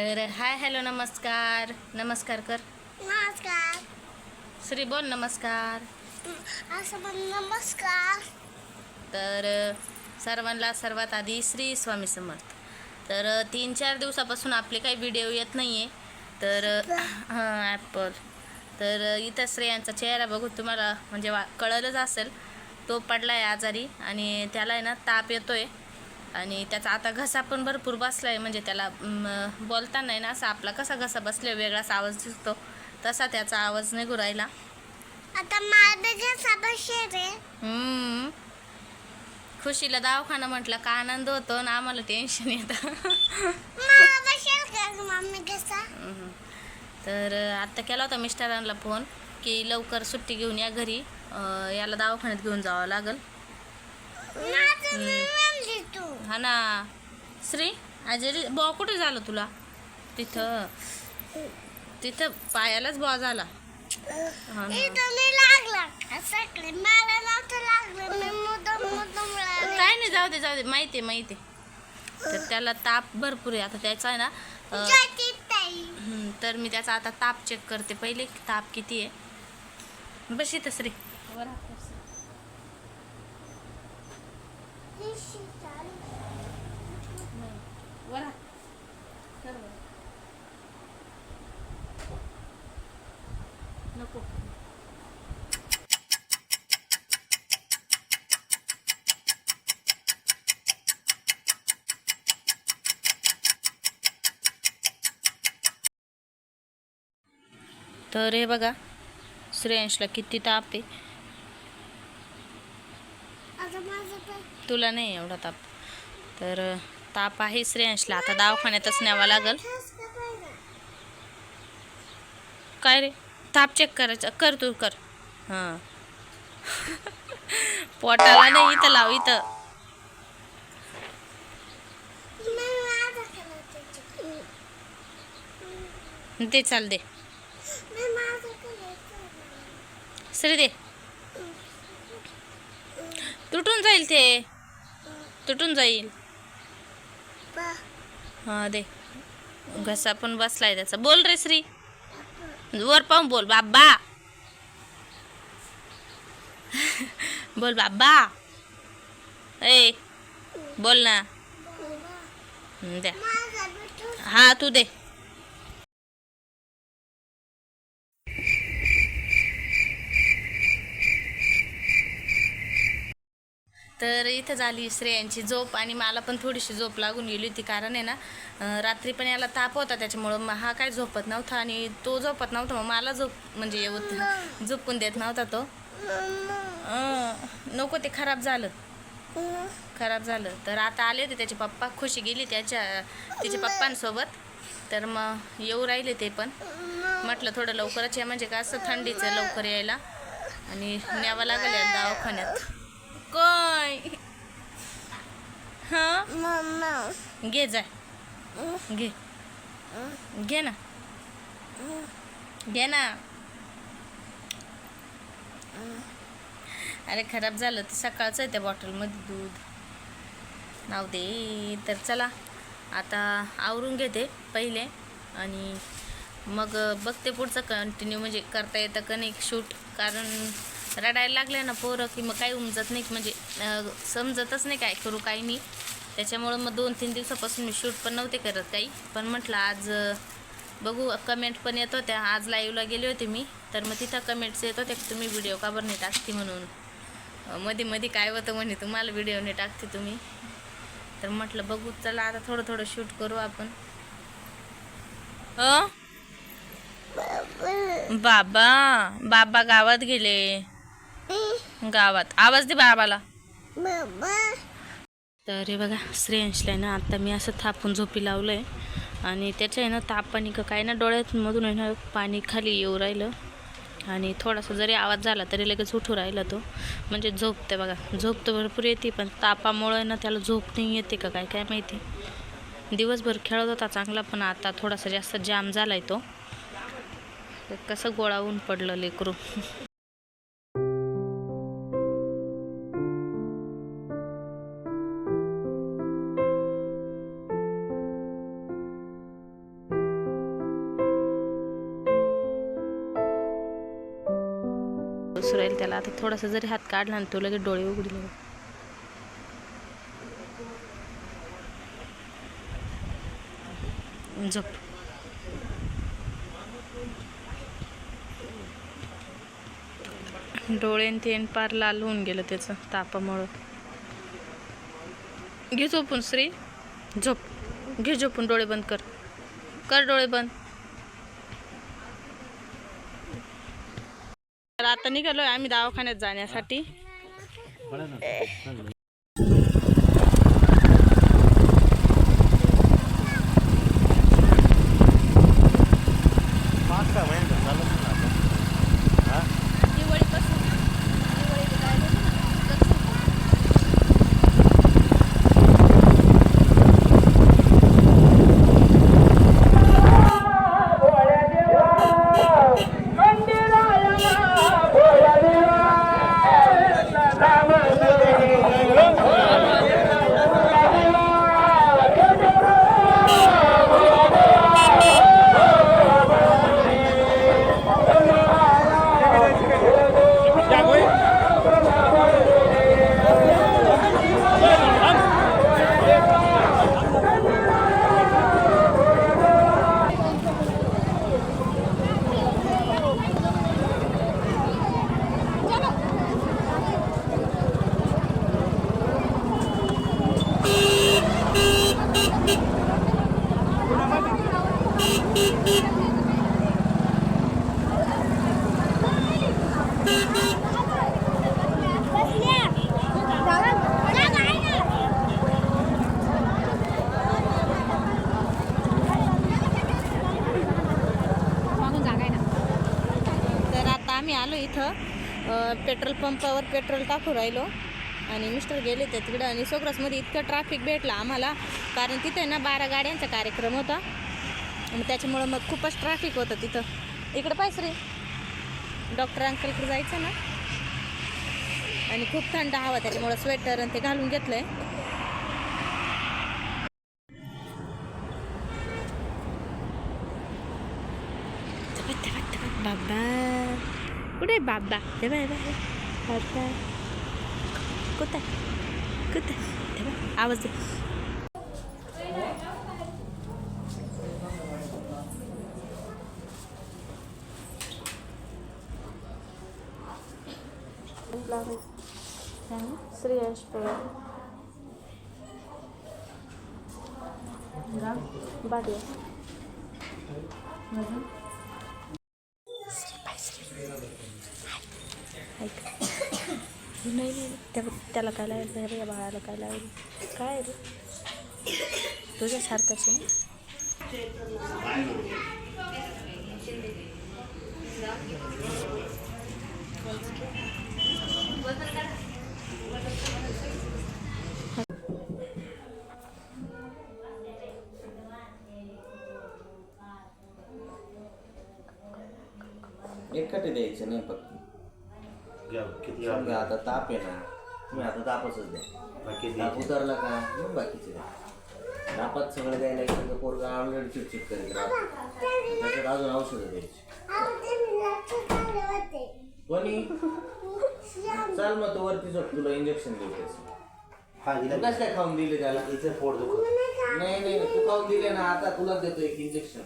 तर hi hello नमस्कार. नमस्कार कर. नमस्कार. श्री बोल नमस्कार. असं पण नमस्कार. तर सर्वांना सर्वात आधी श्री स्वामी समर्थ. तर तीन चार दिवसापासून आपले काही व्हिडिओ येत नाही आहे तर हां ॲपल तर इथं श्रेयांचा चेहरा बघून तुम्हाला म्हणजे वा कळलंच असेल. तो पडला आहे आजारी आणि त्याला आहे ना ताप येतो आहे आणि त्याचा आता घसा पण भरपूर बसला आहे म्हणजे त्याला बोलताना ना असा आपला कसा घसा बसला वेगळाच आवाज दिसतो. तसा त्याचा आवाज निघू राहिला. आता हम्म. खुशीला दवाखाना म्हटलं का आनंद होतो आणि आम्हाला टेन्शन येतं. तर आत्ता केला होता मिस्टरांना फोन की लवकर सुट्टी घेऊन या घरी. याला दवाखान्यात घेऊन जावं लागल. तू. हा ना. श्री आजारी बॉ कुठे झालं तुला? तिथं. तिथं पायालाच बॉ झाला. हा ना. इथं नाही लागला. का सगळे मला नव्हतं लागलं मी मुद्दाम मुद्दाम लागले. काय नाही जाऊ दे जाऊ दे. माहिती आहे माहिती आहे. तर त्याला ताप भरपूर आहे. आता त्याचा आहे ना अं, ज्योती ताई. हम्म, तर मी त्याचा आता ताप चेक करते. पहिले ताप किती आहे? बस इथं श्री. नको तर हे बघा श्रेयांशला किती ताप आहे आता माझं पण तुला नाही एवढा ताप. तर ताप आहे श्रेयांशला. आता दवाखान्यातच न्यावा लागल? काय रे? ताप चेक करायचा कर तू कर. हां. पोटाला नाही इथं लाव इथं. ते चाल दे. श्री दे. तुटून जाईल ते. तुटून जाईल. हां दे. घसा पण बसलाय त्याचा. बोल रे श्री. वर पाहून बोल बाबा. बोल बाबा. ए बोल ना. हं, द्या. हा तू दे. तर इथं झाली श्रेयांची झोप आणि मला पण थोडीशी झोप लागून गेली होती. कारण आहे ना रात्री पण याला ताप होता त्याच्यामुळं मग हा काय झोपत नव्हता आणि तो झोपत नव्हता मग मला झोप म्हणजे येऊत झोपून देत नव्हता तो. नको ते खराब झालं. खराब झालं. तर आता आले होते त्याचे पप्पा खुशी गेली त्याच्या तिच्या पप्पांसोबत. तर मग येऊ राहिले ते पण. म्हटलं थोडं लवकरच या म्हणजे का असं थंडीचं लवकर यायला. आणि न्यावं लागेल दवाखान्यात. काय हां? मम्मा घे जाय घे. घे ना. घे ना. अरे खराब झालं ते सकाळचं आहे त्या बॉटलमध्ये दूध. नाव दे. तर चला आता आवरून घेते पहिले आणि मग बघते पुढचं कंटिन्यू म्हणजे करता येतं का नाही शूट कारण रडायला लागले ना पोरं की मग काही उमजत नाही म्हणजे समजतच नाही काय करू काही नाही त्याच्यामुळं मग दोन तीन दिवसापासून मी शूट पण नव्हते करत काही. पण म्हटलं आज बघू कमेंट पण येत होत्या. आज लाईव्हला गेले होते मी. तर मग तिथं कमेंट्स येत होत्या की तुम्ही व्हिडिओ का बरं नाही टाकते म्हणून. मध्ये मध्ये काय होतं म्हणे तुम्हाला व्हिडिओ नाही टाकते तुम्ही. तर म्हटलं बघू चला आता थोडं थोडं शूट करू आपण. बाबा बाबा गावात गेले. गावात. आवाज दे बाबाला. तर हे बघा श्रेयांशला आहे ना आता मी असं थापून झोपी लावलं आहे आणि त्याचं आहे ना ताप पाणी का काय ना डोळ्यातमधून आहे ना पाणी खाली येऊ राहिलं. आणि थोडासा जरी आवाज झाला तरी लगेच उठू राहिला तो. म्हणजे झोपते बघा झोप तर भरपूर येते पण तापामुळे ना त्याला झोप नाही येते का काय काय माहिती. दिवसभर खेळत होता चांगला पण आता थोडासा जास्त जाम झाला आहे तो. कसं गोळावून पडलं लेकरू. आता थोडासा जरी हात काढला ना तो लगेच डोळे उघडले. झोप. डोळे तेन पार लाल होऊन गेलं त्याचं तापामुळं. घे झोपून श्री. झोप. घे झोपून डोळे बंद कर. कर डोळे बंद. आता निघालोय आम्ही दवाखान्यात जाण्यासाठी तर आता आम्ही आलो इथं अ, पेट्रोल पंपावर पेट्रोल टाकू राहिलो. आणि मिस्टर गेले ते तिकडं आणि सोग्रासमध्ये इतकं ट्रॅफिक भेटलं आम्हाला कारण तिथे ना बारा गाड्यांचा कार्यक्रम होता. आणि त्याच्यामुळं मग खूपच ट्रॅफिक होतं तिथं. इकडं पाहिजे रे डॉक्टर अंकलकडे जायचं ना. आणि खूप थंड हवा त्याच्यामुळं स्वेटर आणि ते घालून घेतलंय. बाबा. कुठे आहे बाबा हे बाय बाय बाबा कुठं आहे? कुठं आहे? हे बघ, आवाज दे श्रेयश पवार बाडी नाही नाही त्या त्याला काय लावायचं रे या बाळाला काय लावेल काय रे तुझ्यासारखंच आहे ना एकटे द्यायचं नाही फक्त. घ्या किती समजा आता ताप आहे ना. तुम्ही आता तापच द्या. बाकी ताप उतरला का? मग बाकीचे द्या. तापात सगळं द्यायला गेलं तर पोरगा ऑलरेडी चिडचिड करेल त्याच्यात अजून औषधं द्यायची. कोणी? चाल मग तो वरती झोप तुला इंजेक्शन देऊ त्याचं हा दिला कसं काय खाऊन दिले त्याला? इथे पोट दुखत. नाही नाही तू खाऊन दिले ना आता तुला देतो एक इंजेक्शन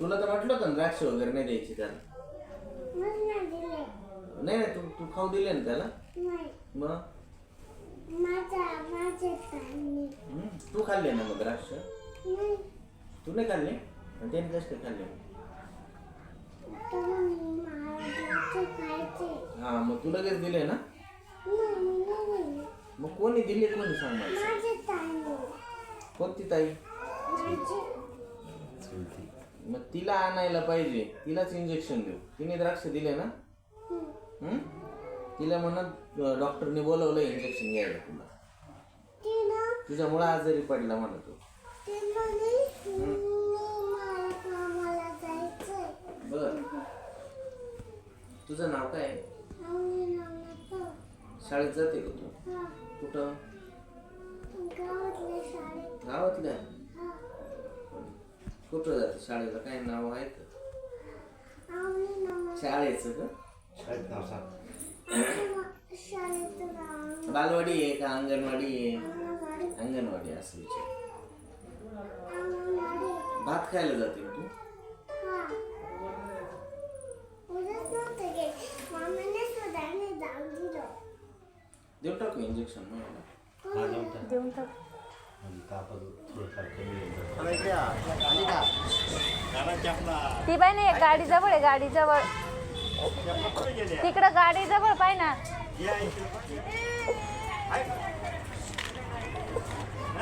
तुला तर म्हटलं होतं ना द्राक्ष वगैरे नाही द्यायची त्याला. नाही नाही तू तू खाऊ दिले ना त्याला? मग? हम्म, तू खाल्ले ना मग द्राक्ष? तू नाही खाल्ले? आणि त्याने कसं काय खाल्ले? हा मग तू लगेच दिले ना? मग कोणी दिले कोणी सांग मला कोणती ताई? मग तिला आणायला पाहिजे. तिलाच इंजेक्शन देऊ. तिने द्राक्ष दिले ना? तिला म्हणत डॉक्टरने बोलवलं इंजेक्शन घ्यायला तुला. तुझ्यामुळे आजारी पडला म्हणा तू. बर. तुझं नाव काय? आहे? शाळेत जाते का तू? कुठं? गावातल्या कुठं जाते शाळेला? काय नाव आहे? का शाळेचं का? बालवाडी आहे का अंगणवाडी आहे अंगणवाडी. असं विचार. भात खायला जाते तू? देऊ टाकू इंजेक्शन मला देऊन टाक. ती बाई नाही गाडी जवळ आहे गाडी जवळ. तिकडं गाडी जवळ पाय ना.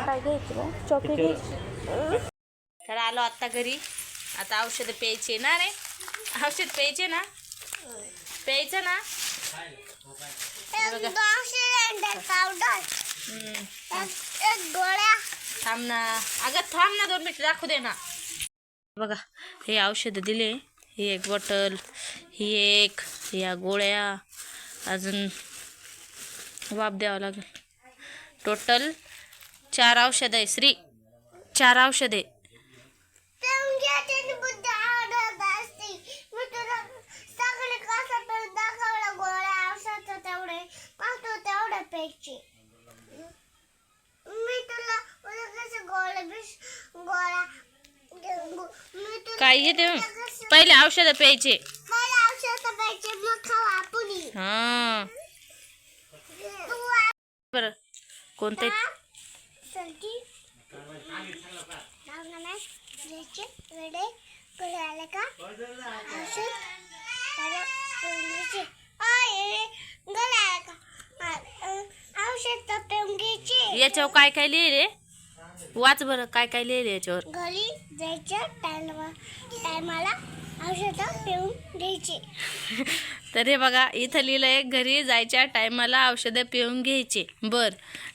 काय घ्यायचं चॉकलेट घ्यायची. तर आलो आता घरी. आता औषध प्यायचे ना रे. औषध प्यायचे ना? प्यायचं ना? थांब ना. अगं थांब ना दोन मिनिट दाखवू दे ना. बघा हे औषधं दिले. ही एक बॉटल ही एक या गोळ्या अजून वाप द्यावं लागेल. टोटल चार औषध आहे श्री. चार औषध काय घेते पहिले औषधं प्यायचे. हां. बरं. कोणते? याच्यावर काय काय लिहिले वाच बरं काय काय लिहिले याच्यावर? घरी जायच्या टायमा टायमाला औषध पिऊन घ्यायचे. तर हे बघा इथं लिहिलंय घरी जायच्या टायमाला औषधं पिऊन घ्यायचे. बर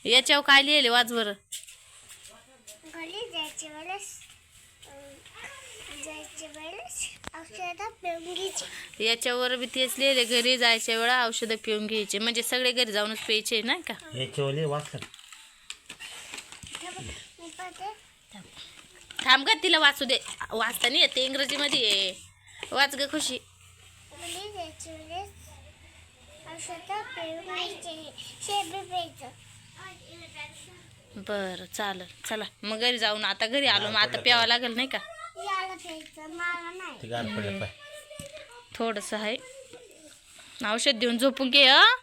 याच्यावर काय लिहिले वाच बरं. घरी जायच्या वेळेस अ, जायच्या वेळेस औषध पिऊन घ्यायचे. याच्यावर बी तेच लिहिले घरी जायच्या वेळा औषधं पिऊन घ्यायचे. म्हणजे सगळे घरी जाऊनच प्यायचे नाही का? वाचतात पडते थांब ग तिला वाचू दे. वाचता नाही येते इंग्रजीमध्ये आहे. वाच ग खुशी. बरं चालेल. चला मग घरी जाऊन आता घरी आलो मग आता प्यावं लागेल नाही का? थोडंसं आहे. औषध देऊन झोपून घे हं?